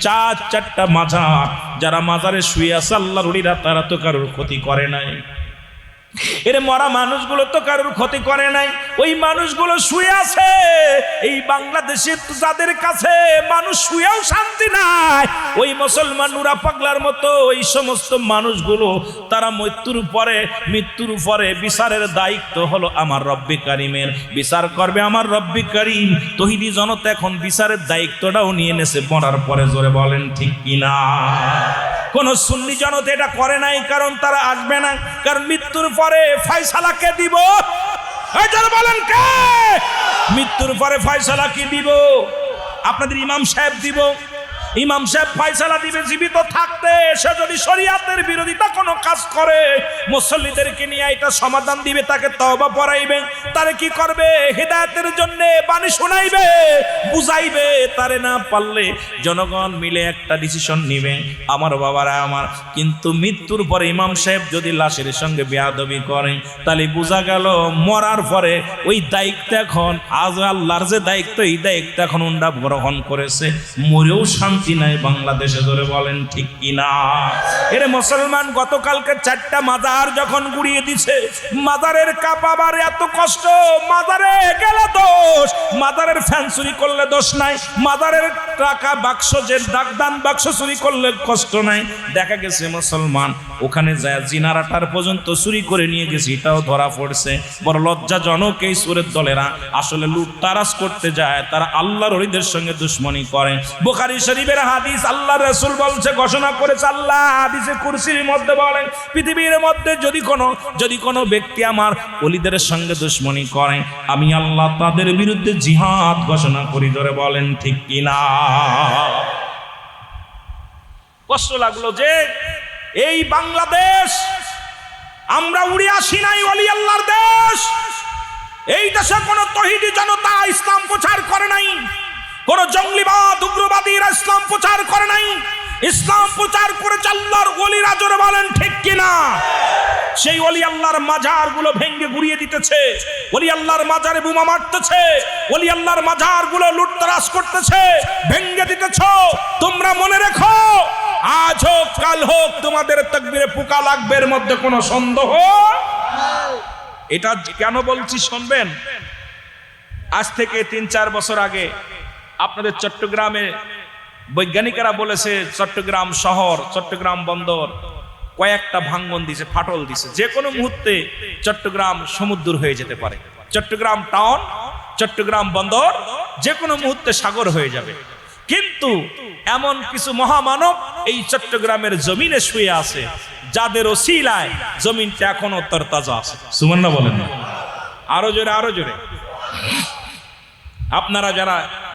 চার চারটা মাঝা যারা মাজারে শুয়ে আছে আল্লাহর তারা তো কারোর ক্ষতি করে নাই। এর মরা মানুষগুলো তো কারোর ক্ষতি করে নাই। ওই মানুষগুলো শুয়ে আছে। এই বাংলাদেশে যাদের কাছে মানুষ শুয়েও শান্তি নাই, ওই মুসলমান নুরা পাগলার মতো ওই সমস্ত মানুষগুলো, তারা মৃত্যুর পরে মৃত্যুর পরে বিচারের দায়িত্ব হলো আমার রব্বি কারিমের। বিচার করবে আমার রব্বি কারিম। তহিদি জনতা এখন বিচারের দায়িত্বটাও নিয়ে নেছে, মরার পরে জোরে বলেন ঠিক কিনা? কোন সুন্নি জনতা এটা করে নাই, কারণ তারা আসবে না। কারণ মৃত্যুর পরে ফয়সালা কে দিব? বলেন কে? মৃত্যুর পরে ফয়সালা কি দিব? আপনাদের ইমাম সাহেব দিব। ইমাম সাহেব ফয়সালা দিবে, জীবিত থাকতে, সে যদি শরিয়াতের বিরোধিতা কোনো কাজ করে, মুসল্লিদেরকে নিয়ে এটা সমাধান দিবে, তাকে তওবা পড়াইবে। তারে কি করবে? হিদায়াতের জন্য বাণী শোনাইবে, বুঝাইবে। তারে না পারলে জনগণ মিলে একটা ডিসিশন নিবে। আমার বাবারা আমার, কিন্তু মৃত্যুর পরে ইমাম সাহেব যদি লাশের সঙ্গে বেয়াদবি করে, তাহলে বোঝা গেল মরার পরে ওই দায়িত্ব এখন, আজ আল্লাহর যে দায়িত্ব, এই দায়িত্ব এখন উন্ডা গ্রহণ করেছে। মরেও শান্তি নাই বাংলাদেশে ধরে বলেন ঠিক কিনা? এরে মুসলমান, গতকালকে চারটা মাজার যখন গুড়িয়ে দিছে, মাজারের কাপাবার এত কষ্ট, মাজারে গেলে দোষ। মাজারের ফ্যান চুরি করলে দোষ নাই, মাজারের টাকা বাক্স যে ডাকদান বাক্স চুরি করলে কষ্ট নাই। দেখা গেছে মুসলমান, ওখানে যায় জিনারাটার পর্যন্ত চুরি করে নিয়ে গেছে, এটাও ধরা পড়ছে। বড় লজ্জাজনক এই সুরের দলেরা, আসলে লুটতারাজ করতে যায়, তারা আল্লাহর হরিদের সঙ্গে দুশ্মনী করে। বোখারি শরীফের হাদিস আল্লাহ রসুল বলছে, ঘোষণা করেছে আল্লাহ হাদিসে কুরসির মধ্যে বলেন, পৃথিবীর মধ্যে যদি কোনো যদি কোনো ব্যক্তি আমার অলিদের সঙ্গে দুশ্মনী করে, আমি আল্লাহ তাদের বিরুদ্ধে জিহাদ ঘোষণা করি ধরে বলেন ঠিক কিনা? কষ্ট লাগল যে এই বাংলাদেশ, আমরা উড়ে আসি নাই অলি আল্লাহর দেশ। এই দেশে কোনো তহিদি জনতা ইসলাম প্রচার করে নাই। কোন জঙ্গলিবাদ, উগ্রবাদীরা ইসলাম প্রচার করে নাই। ইসলাম প্রচার করে আল্লাহর অলিরা জোরে বলেন, ঠিক কিনা? সেই অলি আল্লাহর মাজারগুলো ভেঙ্গে গুড়িয়ে দিতেছে। অলি আল্লাহর মাজারে বোমা মারতেছে। অলি আল্লাহর মাজারগুলো লুটতরাজ করতেছে। ভেঙ্গে দিতেছ। তোমরা মনে রেখো, আজ হোক, কাল হোক, তোমাদের তকবিরে পোকা লাগবে, এর মধ্যে কোনো সন্দেহ? এটা কেন বলছি শুনবেন? আজ থেকে তিন চার বছর আগে আপনাদের চট্টগ্রামে বৈজ্ঞানিকেরা বলেছে, চট্টগ্রাম শহর, চট্টগ্রাম বন্দর, কয়েকটা ভাঙ্গন দিছে, ফাটল দিছে। যে কোনো মুহূর্তে চট্টগ্রাম সমুদ্র হয়ে যেতে পারে। চট্টগ্রাম টাউন, চট্টগ্রাম বন্দর, যে কোনো মুহূর্তে সাগর হয়ে যাবে। কিন্তু এমন কিছু মহামানব এই চট্টগ্রামের জমিনে শুয়ে আছে, যাদের ওসিলায় জমিনটা এখনও তরতাজা আছে। সুমন্না বলেন আরও জোরে আরও জোরে। আপনারা যারা